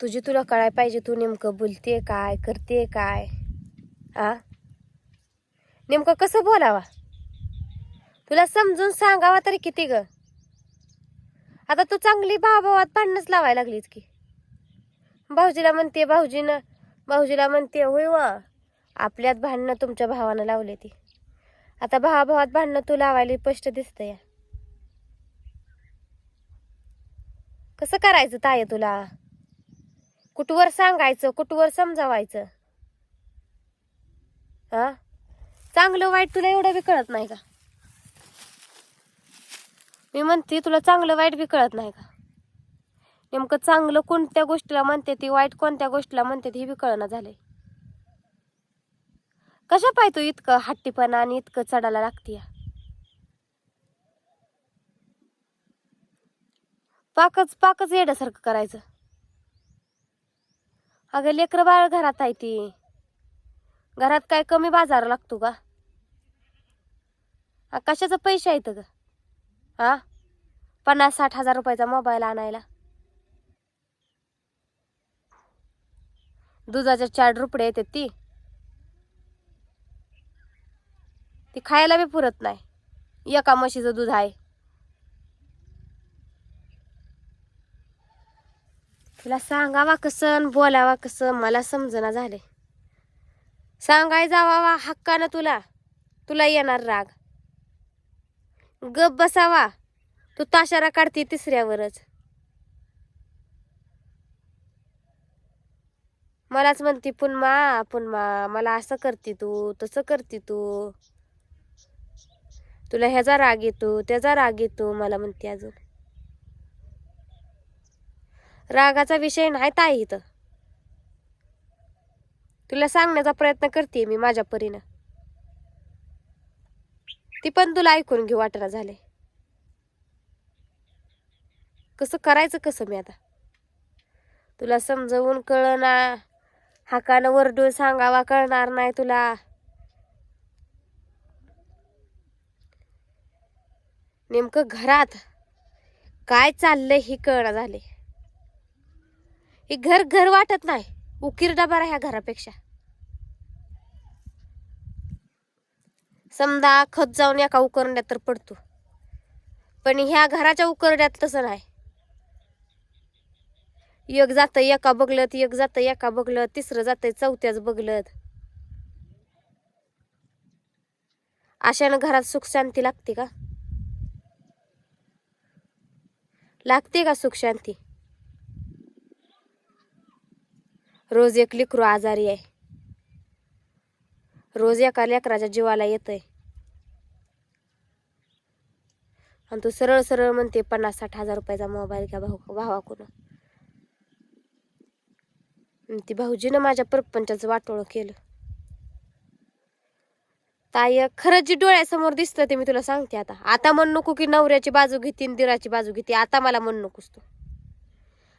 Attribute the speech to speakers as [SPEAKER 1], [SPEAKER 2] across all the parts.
[SPEAKER 1] तुझी तुला कळाय पाहिजे तू नेमकं बोलते काय करते काय? आ? नेमकं कसं बोलावा? तुला समजून सांगावा तरी किती ग? आता तू चांगली भावाभावात भांडणच लावायला लागलीस की. भाऊजीला म्हणते भाऊजीनं भाऊजीला म्हणते होय वा आपल्यात भांडणं तुमच्या भावानं लावले ती. आता भावाभावात भांडणं तू लावायला स्पष्ट दिसतं या कसं करायचं ताय तुला? कुठवर सांगायचं कुठवर समजावायचं? हा? चांगलं वाईट तुला एवढं बी कळत नाही का? मी म्हणते तुला चांगलं वाईट बी कळत नाही का? नेमकं चांगलं कोणत्या गोष्टीला म्हणते ती वाईट कोणत्या गोष्टीला म्हणते ती बी कळना झालंय. कशा पाय तू इतकं हट्टीपणा आणि इतकं चढायला लागतीय? पाकच पाकच येड्यासारखं करायचं. अगं लेकरं बाळ घरात आहे ती. घरात काय कमी बाजार लागतो का? आ, कशाचं पैसे आहेत ग? हा पन्नास साठ हजार रुपयाचा मोबाईल आणायला. दुधाच्या चार रुपडे येतात ती. ती खायला बी पुरत नाही. एका म्हशीचं दूध आहे. तुला सांगावा कसं बोलावा कसं मला समजना झाले सांगाय जावा हक्कानं तुला. तुला येणार राग. गप बसावा. तू ताशारा काढते तिसऱ्यावरच. मलाच म्हणते पुन्हा पुन्हा मला असं करते तू तसं करते तू. तुला ह्याचा राग येतो त्याचा राग येतो मला म्हणते अजून. रागाचा विषय नाही ताई इथं. तुला सांगण्याचा प्रयत्न करते मी माझ्या परीनं. ती पण तुला ऐकून घेऊ वाटणं झाले कसं करायचं कसं मी आता? तुला समजवून कळना हाकानं वरडून सांगावा कळणार नाही तुला. नेमकं घरात काय चाललंय हे कळना झाले हे घर घर वाटत नाही. उकीर डबा ह्या घरापेक्षा. समजा खत जाऊन एका उकरड्यात तर पडतो. पण ह्या घराच्या उकरड्यात तसं नाही. एक जातं एका बघलत एक जातं एका बघलत तिसरं जातं चौथ्याच बघलत अशानं घरात सुख शांती लागते का? लागते का सुख शांती रोज एक लेकरू आजारी आहे. रोज एका लेकराच्या जीवाला येतंय. आणि तू सरळ सरळ म्हणते पन्नास साठ हजार रुपयाचा मोबाईल घ्या भाऊ भावाकडून ती भाऊजीनं माझ्या परपंचाचं वाटोळं केलं. ताई खरंच जी डोळ्यासमोर दिसतं ते मी तुला सांगते आता. आता म्हण नको की नवऱ्याची बाजू घेते आणि दिराची बाजू घेते. आता मला म्हण नकोस तू.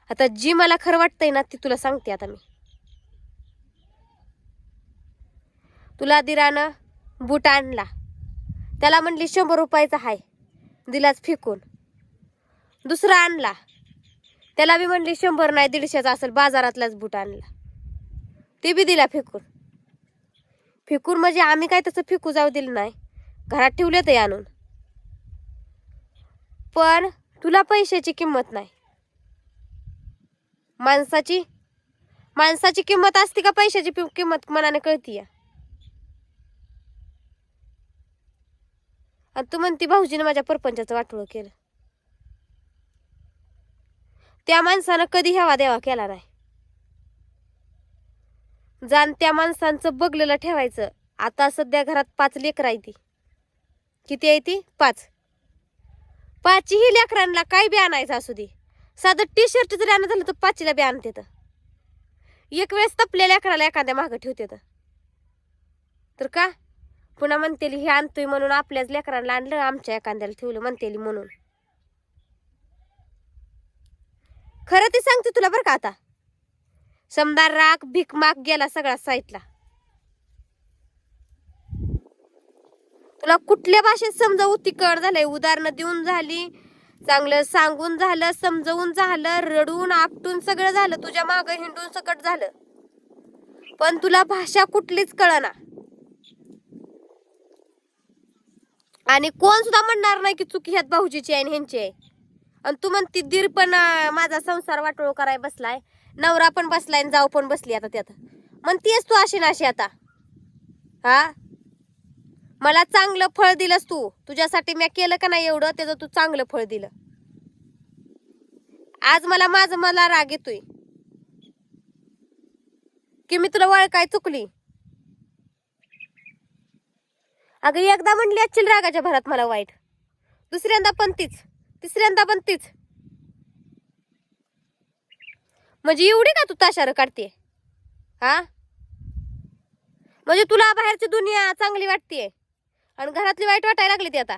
[SPEAKER 1] आता जी मला खरं वाटतंय ना ती तुला सांगते आता मी. तुला दिरानं बूट आणला. त्याला म्हणली शंभर रुपयाचा आहे दिलाच फेकून. दुसरा आणला. त्याला बी म्हणली शंभर नाही दीडशेचा असेल बाजारातलाच बूट आणला. ते बी दिला फेकून. फेकून म्हणजे आम्ही काय तसं फेकू जाऊ दिलं नाही. घरात ठेवले ते आणून. पण तुला पैशाची किंमत नाही. माणसाची माणसाची किंमत असते का पैशाची किंमत मनाने कळतीय? आणि तू म्हणती भाऊजीने माझ्या परपंचाचं वाटोळं केलं. त्या माणसानं कधी हेवा देवा केला नाही. जाण त्या माणसांचं बघलेलं ठेवायचं. आता सध्या घरात पाच लेकर आहे ती. किती आहे ती? पाच. पाचही लेकरांना काय बी आणायचं असू दे. साधं टी शर्ट जरी आणत झालं तर पाचीला बी आणते तर. एक वेळेस तपल्या लेकराला एखाद्या मागं ठेवते तर का? पुन्हा म्हणतेली हे आणतोय म्हणून आपल्याच लेकरांना आणलं आमच्या एखाद्याला ठेवलं म्हणतेली म्हणून. खरं ते सांगते तुला बरं का आता. समजा राग भीक माग गेला सगळा साईटला. तुला कुठल्या भाषेत समजावू ती कळ झालंय? उदाहरणं देऊन झाली चांगलं सांगून झालं समजवून झालं रडून आपटून सगळं झालं तुझ्या मागं हिंडून सकट झालं. पण तुला भाषा कुठलीच कळना. आणि कोण सुद्धा म्हणणार नाही की चुकी ह्यात भाऊजीची आहे आणि ह्यांची आहे. आणि तू म्हणती दीर पण माझा संसार वाटोळ कराय बसलाय. नवरा पण बसलाय आणि जाऊ पण बसली आता त्यात. म्हणतीयस तू अशी नाशी आता. हा? मला चांगलं फळ दिलंस तू. तुझ्यासाठी मी केलं का नाही एवढं? त्याचं तू चांगलं फळ दिलं. आज मला माझं मला राग येतोय. की मी तुला वळ काय चुकली. अगं एकदा म्हणली अच्छील रागाच्या भरात मला वाईट. दुसऱ्यांदा पण तीच. तिसऱ्यांदा पण तीच. म्हणजे एवढी का तू ताशार काढते हा? म्हणजे तुला बाहेरची दुनिया चांगली वाटते आणि घरातली वाईट वाटायला लागली ती आता.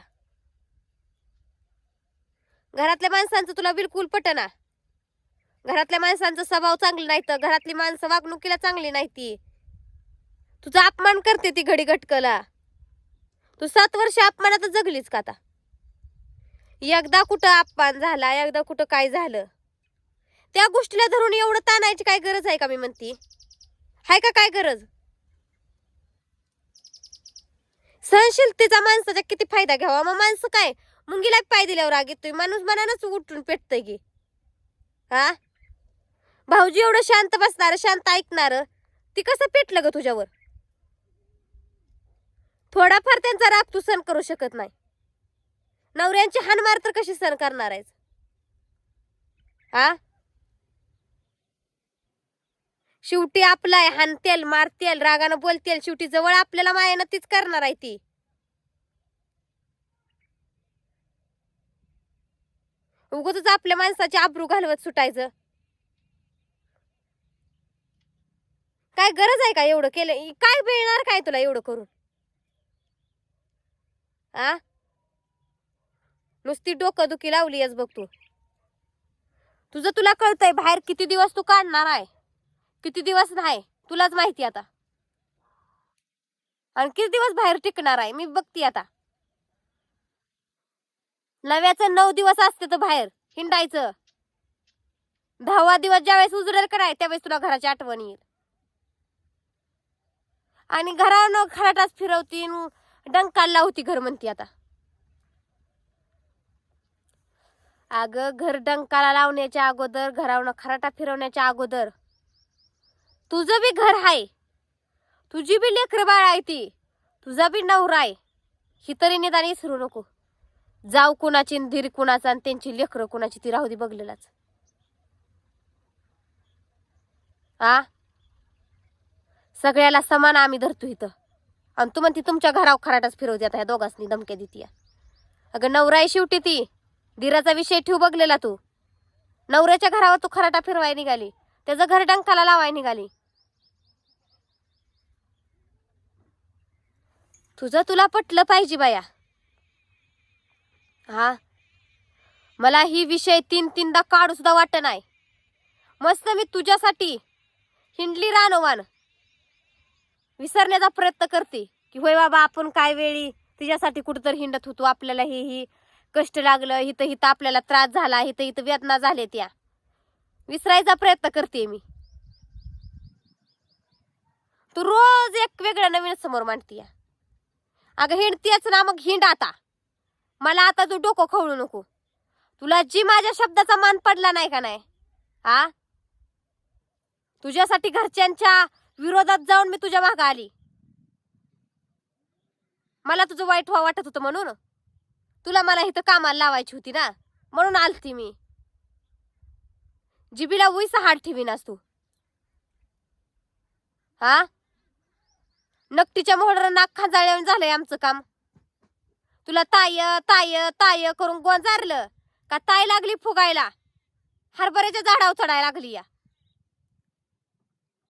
[SPEAKER 1] घरातल्या माणसांचं तुला बिलकुल पटना. घरातल्या माणसांचा स्वभाव चांगला नाही तर घरातली माणसं वागणुकीला चांगली नाही ती. तुझा अपमान करते ती घडी घटकला. तू सात वर्ष अपमानात जगलीच का आता? एकदा कुठं अपमान झाला एकदा कुठं काय झालं? त्या गोष्टीला धरून एवढं ताणायची काय गरज आहे का मी म्हणती? हाय का काय गरज? सहनशीलतेचा माणसाचा किती फायदा घ्यावा? मग माणसं काय? मुंगीला पाय दिल्यावर राग येतोय. माणूस मनानच उठून पेटतय की. हा? भाऊजी एवढं शांत बसणार शांत ऐकणार ती कसं पेटलं ग तुझ्यावर? थोडाफार त्यांचा राग तू सहन करू शकत नाही. नवऱ्यांची हानमार तर कशी सहन करणार आहेस? हा शेवटी आपलाय हानतेल मारतेल रागानं बोलतेल शेवटी जवळ आपल्याला मायानं तीच करणार आहे ती. उगतच आपल्या माणसाची आबरू घालवत सुटायचं. काय गरज आहे का एवढं केलं? काय मिळणार काय तुला एवढं करून? आ? नुसती डोकं दुखी लावली बघ तू. तुझं तुला कळतंय बाहेर किती दिवस तू काढणार आहे? किती दिवस नाही? तुलाच माहिती आता. आणि किती दिवस बाहेर टिकणार आहे? मी बघती आता. नव्याचं नऊ दिवस असते तर बाहेर हिंडायचं. दहावा दिवस ज्यावेळेस उजरेल नाही त्यावेळेस तुला घराची आठवण येईल. आणि घरानं खराटाच फिरवती डंकाला लावती घर म्हणती आता. अगं घर डंकाला लावण्याच्या अगोदर घरावनं खराटा फिरवण्याच्या अगोदर. तुझं बी घर आहे तुझी बी लेकर बाळ आहे ती. तुझा बी नवरा आहे. ही तरी निदान विसरू नको. जाऊ कुणाची धीर कुणाचा आणि त्यांची लेकरं कुणाची ती राहू दे बघलेलाच. आ? सगळ्याला समान आम्ही धरतो इथं. आणि तू म्हणती तुमच्या घरावर खराटाच फिरव देत ह्या दोघांनी धमक्या देते अगं नवरा आहे शेवटी ती. धीराचा विषय ठेवू बघलेला तू. नवऱ्याच्या घरावर तू खराटा फिरवाय निघाली. त्याचं घर डंकाला लावाय निघाली. तुझं तुला पटलं पाहिजे बाया. हा. मला ही विषय तीन तीनदा काढू सुद्धा वाटत नाही. मस्त मी तुझ्यासाठी हिंडली रानवान. विसरण्याचा प्रयत्न करते की होय बाबा आपण काय वेळी तिच्यासाठी कुठंतरी हिंडत होतो आपल्याला हे ही कष्ट लागलं हिथं हिथं आपल्याला त्रास झाला हिथं हिथं वेदना झाल्या त्या. विसरायचा प्रयत्न करते मी. तू रोज एक वेगळं नवीन समोर मांडतीया अगं हिंडतीयच ना मग हिंड आता. मला आता तू डोकं खवळू नको. तुला जी माझ्या शब्दाचा मान पडला नाही का नाही? हा तुझ्यासाठी घरच्यांच्या विरोधात जाऊन मी तुझ्या मागं आली. मला तुझं वाईट व्हा वाटत होतं म्हणून. तुला मला इथं कामाला लावायची होती ना म्हणून आलती मी. जिबीला उईसा हाड ठेवीनास तू. हा? नकटीच्या मोहर नाक खांजाळ्यावर झालंय आमचं काम. तुला ताय ताय ताय करून गोंजारलं. का ताय लागली फुगायला? हरभऱ्याच्या झाडावर चढायला लागली या.